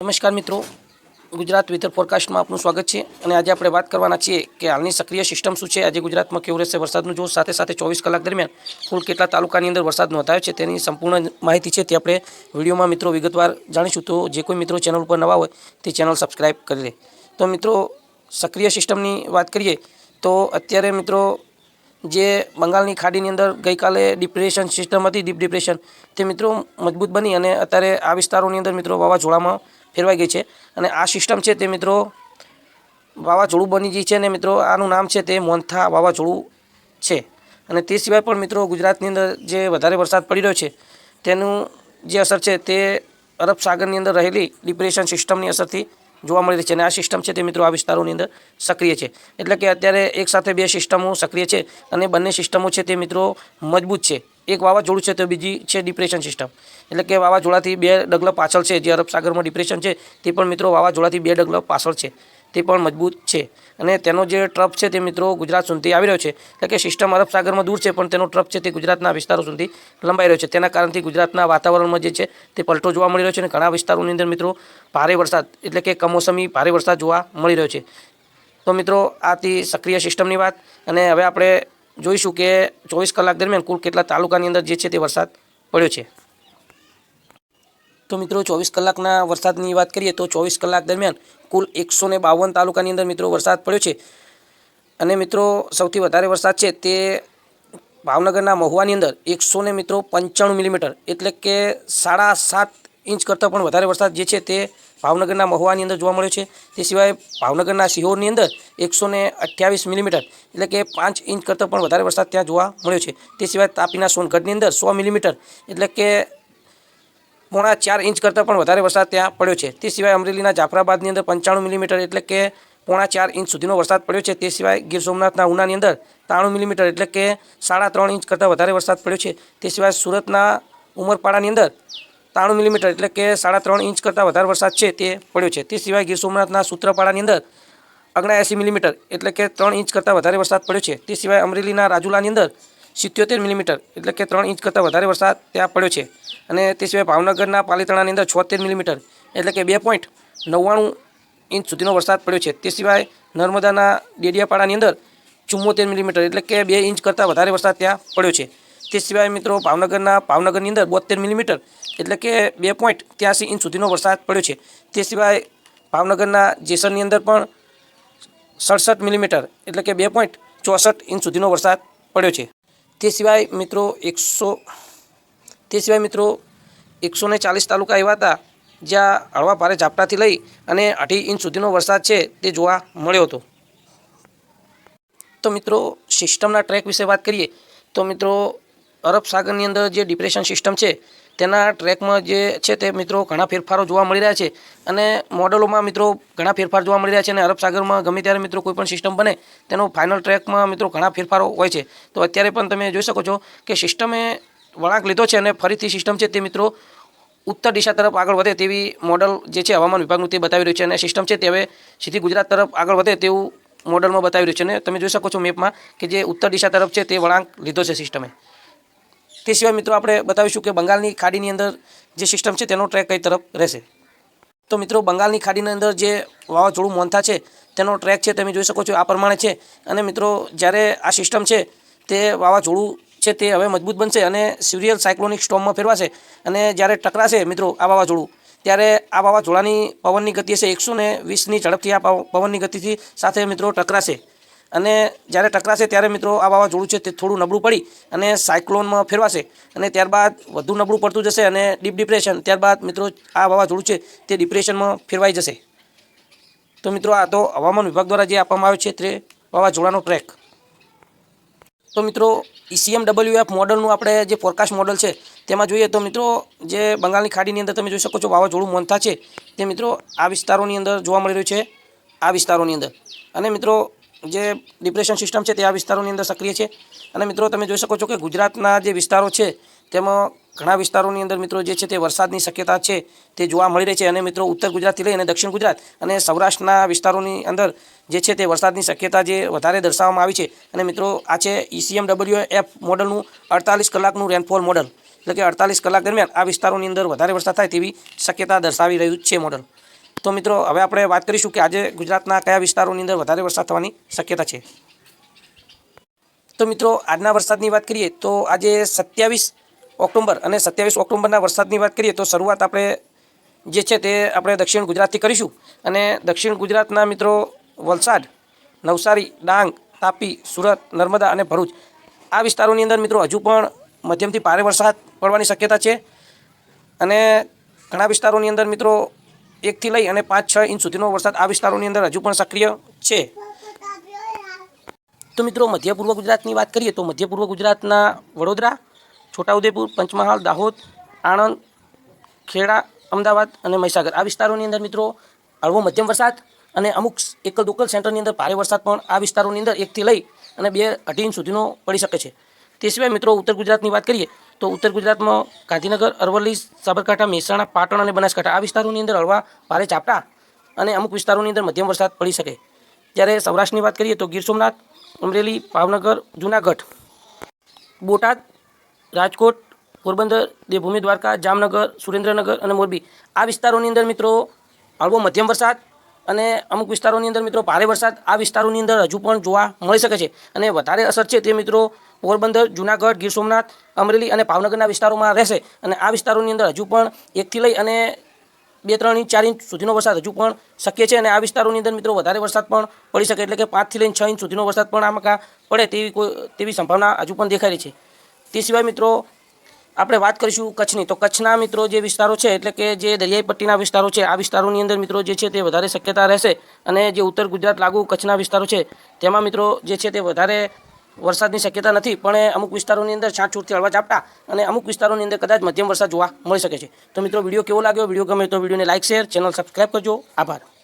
નમસ્કાર મિત્રો. ગુજરાત વેધર ફોરકાસ્ટમાં આપનું સ્વાગત છે અને આજે આપણે વાત કરવાના છીએ કે હાલની સક્રિય સિસ્ટમ શું છે. આજે ગુજરાતમાં કેવું રહેશે વરસાદનું જોર? સાથે સાથે ચોવીસ કલાક દરમિયાન કુલ કેટલા તાલુકાની અંદર વરસાદ નોંધાયો છે તેની સંપૂર્ણ માહિતી છે તે આપણે વિડીયોમાં મિત્રો વિગતવાર જાણીશું. તો જે કોઈ મિત્રો ચેનલ ઉપર નવા હોય તે ચેનલ સબસ્ક્રાઈબ કરી લે. તો મિત્રો, સક્રિય સિસ્ટમની વાત કરીએ તો અત્યારે મિત્રો જે બંગાળની ખાડીની અંદર ગઈકાલે ડિપ્રેશન સિસ્ટમ હતી, ડીપ ડિપ્રેશન, તે મિત્રો મજબૂત બની અને અત્યારે આ વિસ્તારોની અંદર મિત્રો વાવાઝોડામાં ફેરવાઈ ગઈ છે. અને આ સિસ્ટમ છે તે મિત્રો વાવાઝોડું બની ગઈ છે અને મિત્રો આનું નામ છે તે મોન્થા વાવાઝોડું છે. અને તે સિવાય પણ મિત્રો ગુજરાતની અંદર જે વધારે વરસાદ પડી રહ્યો છે, તેનું જે અસર છે તે અરબ સાગરની અંદર રહેલી ડિપ્રેશન સિસ્ટમની અસરથી જોવા મળી રહી છે. અને આ સિસ્ટમ છે તે મિત્રો આ વિસ્તારોની અંદર સક્રિય છે. એટલે કે અત્યારે એક સાથે બે સિસ્ટમો સક્રિય છે અને બંને સિસ્ટમો છે તે મિત્રો મજબૂત છે. એક વાવાઝોડું છે, તો બીજી છે ડિપ્રેશન સિસ્ટમ એટલે કે વાવાઝોડાથી બે ડગલા પાછળ છે, જે અરબ સાગરમાં ડિપ્રેશન છે, તે પણ મિત્રો વાવાઝોડાથી બે ડગલા પાછળ છે, તે પણ મજબૂત છે. અને તેનો જે ટ્રપ છે, તે મિત્રો ગુજરાત સુધી આવી રહ્યો છે. એટલે કે સિસ્ટમ અરબ સાગરમાં દૂર છે, પણ તેનો ટ્રપ છે, તે ગુજરાતના વિસ્તારો સુધી લંબાઈ રહ્યો છે. તેના કારણથી ગુજરાતના વાતાવરણમાં જે છે, તે પલટો જોવા મળી રહ્યો છે અને ઘણા વિસ્તારોની અંદર મિત્રો ભારે વરસાદ, એટલે કે કમોસમી ભારે વરસાદ જોવા મળી રહ્યો છે. તો મિત્રો આથી સક્રિય સિસ્ટમની વાત. અને હવે આપણે જોઈશું કે ચોવીસ કલાક દરમિયાન કુલ કેટલા તાલુકાની અંદર જે છે તે વરસાદ પડ્યો છે. તો મિત્રો, ચોવીસ કલાકના વરસાદની વાત કરીએ તો ચોવીસ કલાક દરમિયાન કુલ એકસો બાવન તાલુકાની અંદર મિત્રો વરસાદ પડ્યો છે. અને મિત્રો, સૌથી વધારે વરસાદ છે તે ભાવનગરના મહુવાની અંદર એકસો મિત્રો પંચાણું મિલીમીટર એટલે કે સાડા સાત ઇંચ કરતાં પણ વધારે વરસાદ જે છે તે ભાવનગરના મહુવાની અંદર જોવા મળ્યો છે. તે સિવાય ભાવનગરના સિહોરની અંદર એકસો ને અઠ્યાવીસ મિલીમીટર એટલે કે પાંચ ઇંચ કરતાં પણ વધારે વરસાદ ત્યાં જોવા મળ્યો છે. તે સિવાય તાપીના સોનગઢની અંદર સો મિલીમીટર એટલે કે પોણા ચાર ઇંચ કરતાં પણ વધારે વરસાદ ત્યાં પડ્યો છે. તે સિવાય અમરેલીના જાફરાબાદની અંદર પંચાણું મિલીમીટર એટલે કે પોણા ચાર ઇંચ સુધીનો વરસાદ પડ્યો છે. તે સિવાય ગીર સોમનાથના ઉનાની અંદર ત્રાણું મિલીમીટર એટલે કે સાડા ત્રણ ઇંચ કરતાં વધારે વરસાદ પડ્યો છે. તે સિવાય સુરતના ઉમરપાડાની અંદર ત્રાણું મિલીમીટર એટલે કે સાડા ત્રણ ઇંચ કરતાં વધારે વરસાદ છે તે પડ્યો છે. તે સિવાય ગીર સોમનાથના સૂત્રપાડાની અંદર ઓગણએંસી મિલીમીટર એટલે કે ત્રણ ઇંચ કરતાં વધારે વરસાદ પડ્યો છે. તે સિવાય અમરેલીના રાજુલાની અંદર સિત્યોતેર મિલીમીટર એટલે કે ત્રણ ઇંચ કરતાં વધારે વરસાદ ત્યાં પડ્યો છે. અને તે સિવાય ભાવનગરના પાલીતાણાની અંદર છોતેર મિલીમીટર એટલે કે બે પોઈન્ટ નવ્વાણું ઇંચ સુધીનો વરસાદ પડ્યો છે. તે સિવાય નર્મદાના ડેડિયાપાડાની અંદર ચુમ્મોતેર મિલીમીટર એટલે કે બે ઇંચ કરતાં વધારે વરસાદ ત્યાં પડ્યો છે. તે સિવાય મિત્રો ભાવનગરના, ભાવનગરની અંદર બોતેર મિલીમીટર એટલે કે બે પોઈન્ટ ત્યાંસી ઇંચ સુધીનો વરસાદ પડ્યો છે. તે સિવાય ભાવનગરના જેસરની અંદર પણ સડસઠ મિલીમીટર એટલે કે બે પોઈન્ટ ચોસઠ ઇંચ સુધીનો વરસાદ પડ્યો છે. તે સિવાય મિત્રો એકસો, તે સિવાય મિત્રો એકસો ચાલીસ તાલુકા એવા હતા જ્યાં હળવા ભારે ઝાપટાથી લઈ અને અઢી ઇંચ સુધીનો વરસાદ છે તે જોવા મળ્યો હતો. તો મિત્રો સિસ્ટમના ટ્રેક વિશે વાત કરીએ તો મિત્રો અરબ સાગરની અંદર જે ડિપ્રેશન સિસ્ટમ છે, તેના ટ્રેકમાં જે છે તે મિત્રો ઘણા ફેરફારો જોવા મળી રહ્યા છે અને મોડલોમાં મિત્રો ઘણા ફેરફાર જોવા મળી રહ્યા છે અને અરબ સાગરમાં ગમે ત્યારે મિત્રો કોઈ પણ સિસ્ટમ બને, તેનો ફાઇનલ ટ્રેકમાં મિત્રો ઘણા ફેરફારો હોય છે. તો અત્યારે પણ તમે જોઈ શકો છો કે સિસ્ટમે વળાંક લીધો છે અને ફરીથી સિસ્ટમ છે તે મિત્રો ઉત્તર દિશા તરફ આગળ વધે તેવી મોડલ જે છે હવામાન વિભાગનું તે બતાવી રહ્યું છે અને સિસ્ટમ છે તે હવે સીધી ગુજરાત તરફ આગળ વધે તેવું મોડલમાં બતાવી રહ્યું છે. અને તમે જોઈ શકો છો મેપમાં કે જે ઉત્તર દિશા તરફ છે તે વળાંક લીધો છે સિસ્ટમે. તે સિવાય મિત્રો આપણે બતાવીશું કે બંગાળની ખાડીની અંદર જે સિસ્ટમ છે તેનો ટ્રેક કઈ તરફ રહેશે. તો મિત્રો બંગાળની ખાડીની અંદર જે વાવાઝોડું મોન્થા છે તેનો ટ્રેક છે તમે જોઈ શકો છો આ પ્રમાણે છે. અને મિત્રો જ્યારે આ સિસ્ટમ છે તે વાવાઝોડું છે તે હવે મજબૂત બનશે અને સિરિયલ સાયક્લોનિક સ્ટોમમાં ફેરવાશે અને જ્યારે ટકરાશે મિત્રો આ વાવાઝોડું, ત્યારે આ વાવાઝોડાની પવનની ગતિ હશે એકસો ને વીસની ઝડપથી આ પવનની ગતિથી સાથે મિત્રો ટકરાશે. અને જ્યારે ટકરાશે ત્યારે મિત્રો આ વાવાઝોડું છે તે થોડું નબળું પડી અને સાયક્લોનમાં ફેરવાશે. અને ત્યારબાદ વધુ નબળું પડતું જશે અને ડીપ ડિપ્રેશન, ત્યારબાદ મિત્રો આ વાવાઝોડું છે તે ડિપ્રેશનમાં ફેરવાઈ જશે. તો મિત્રો આ તો હવામાન વિભાગ દ્વારા જે આપવામાં આવ્યો છે તે વાવાઝોડાનો ટ્રેક તો મિત્રો ઈસીએમ ડબલ્યુએફ મોડલનું આપણે જે ફોરકાસ્ટ મોડલ છે તેમાં જોઈએ તો મિત્રો જે બંગાળની ખાડીની અંદર તમે જોઈ શકો છો વાવાઝોડું મોન્થા છે તે મિત્રો આ વિસ્તારોની અંદર જોવા મળી રહ્યું છે. આ વિસ્તારોની અંદર. અને મિત્રો જે ડિપ્રેશન સિસ્ટમ છે તે આ વિસ્તારોની અંદર સક્રિય છે. અને મિત્રો, તમે જોઈ શકો છો કે ગુજરાતના જે વિસ્તારો છે, તેમાં ઘણા વિસ્તારોની અંદર મિત્રો જે છે તે વરસાદની શક્યતા છે તે જોવા મળી રહી છે. અને મિત્રો, ઉત્તર ગુજરાતથી લઈ અને દક્ષિણ ગુજરાત અને સૌરાષ્ટ્રના વિસ્તારોની અંદર જે છે તે વરસાદની શક્યતા જે વધારે દર્શાવવામાં આવી છે. અને મિત્રો, આ છે ઈસીએમડબલ્યુ એફ મોડલનું અડતાલીસ કલાકનું રેનફોલ મોડલ. એટલે કે અડતાલીસ કલાક દરમિયાન આ વિસ્તારોની અંદર વધારે વરસાદ થાય તેવી શક્યતા દર્શાવી રહ્યું છે મોડલ. તો મિત્રો, હવે આપણે વાત કરીશું કે આજે ગુજરાતના કયા વિસ્તારોની અંદર વધારે વરસાદ થવાની શક્યતા છે. તો મિત્રો, આજના વરસાદની વાત કરીએ તો આજે સત્યાવીસ ઓક્ટોબર અને સત્યાવીસ ઓક્ટોબરના વરસાદની વાત કરીએ તો શરૂઆત આપણે જે છે તે આપણે દક્ષિણ ગુજરાતથી કરીશું. અને દક્ષિણ ગુજરાતના મિત્રો, વલસાડ, નવસારી, ડાંગ, તાપી, સુરત, નર્મદા અને ભરૂચ આ વિસ્તારોની અંદર મિત્રો હજુ પણ મધ્યમથી ભારે વરસાદ પડવાની શક્યતા છે. અને ઘણા વિસ્તારોની અંદર મિત્રો એકથી લઈ અને પાંચ, છ ઇંચ સુધીનો વરસાદ આ વિસ્તારોની અંદર હજુ પણ સક્રિય છે. તો મિત્રો મધ્ય પૂર્વ ગુજરાતની વાત કરીએ તો મધ્ય પૂર્વ ગુજરાતના વડોદરા, છોટાઉદેપુર, પંચમહાલ, દાહોદ, આણંદ, ખેડા, અમદાવાદ અને મહીસાગર. આ વિસ્તારોની અંદર મિત્રો, હળવો મધ્યમ વરસાદ અને અમુક એકલ દોકલ સેન્ટરની અંદર ભારે વરસાદ પણ આ વિસ્તારોની અંદર એકથી લઈ અને બે અઢી ઇંચ સુધીનો પડી શકે છે. તે સિવાય મિત્રો, ઉત્તર ગુજરાતની વાત કરીએ તો ઉત્તર ગુજરાતમાં ગાંધીનગર, અરવલ્લી, સાબરકાંઠા, મહેસાણા, પાટણ અને બનાસકાંઠા આ વિસ્તારોની અંદર હળવા ભારે ઝાપટા અને અમુક વિસ્તારોની અંદર મધ્યમ વરસાદ પડી શકે. જ્યારે સૌરાષ્ટ્રની વાત કરીએ તો ગીર સોમનાથ, અમરેલી, ભાવનગર, જૂનાગઢ, બોટાદ, રાજકોટ, પોરબંદર, દેવભૂમિ, દ્વારકા, જામનગર, સુરેન્દ્રનગર અને મોરબી આ વિસ્તારોની અંદર મિત્રો હળવો મધ્યમ વરસાદ અને અમુક વિસ્તારોની અંદર મિત્રો ભારે વરસાદ, આ વિસ્તારોની અંદર હજુ પણ જોવા મળી શકે છે. અને વધારે અસર છે તે મિત્રો પોરબંદર, જુનાગઢ, ગીર સોમનાથ, અમરેલી અને ભાવનગરના વિસ્તારોમાં રહેશે. અને આ વિસ્તારોની અંદર હજુ પણ એકથી લઈ અને બે ત્રણ ઇંચ, ચાર ઇંચ સુધીનો વરસાદ હજુ પણ શક્ય છે. અને આ વિસ્તારોની અંદર મિત્રો વધારે વરસાદ પણ પડી શકે એટલે કે પાંચથી લઈને છ ઇંચ સુધીનો વરસાદ પણ આમાં પડે તેવી કોઈ, તેવી સંભાવના હજુ પણ દેખાઈ રહી છે. તે સિવાય મિત્રો આપણે વાત કરીશું કચ્છની. તો કચ્છના મિત્રો જે વિસ્તારો છે, એટલે કે જે દરિયાઈ પટ્ટીના વિસ્તારો છે, આ વિસ્તારોની અંદર મિત્રો જે છે તે વધારે શક્યતા રહેશે. અને જે ઉત્તર ગુજરાત લાગુ કચ્છના વિસ્તારો છે, તેમાં મિત્રો જે છે તે વધારે વરસાદની શક્યતા નથી, પણ અમુક વિસ્તારોની અંદર છાંટછૂટથી હળવા ઝાપટા અને અમુક વિસ્તારોની અંદર કદાચ મધ્યમ વરસાદ જોવા મળી શકે છે. તો મિત્રો, વીડિયો કેવો લાગ્યો? વીડિયો ગમે તો વિડીયોને લાઇક શેર, ચેનલ સબસ્ક્રાઈબ કરજો. આભાર.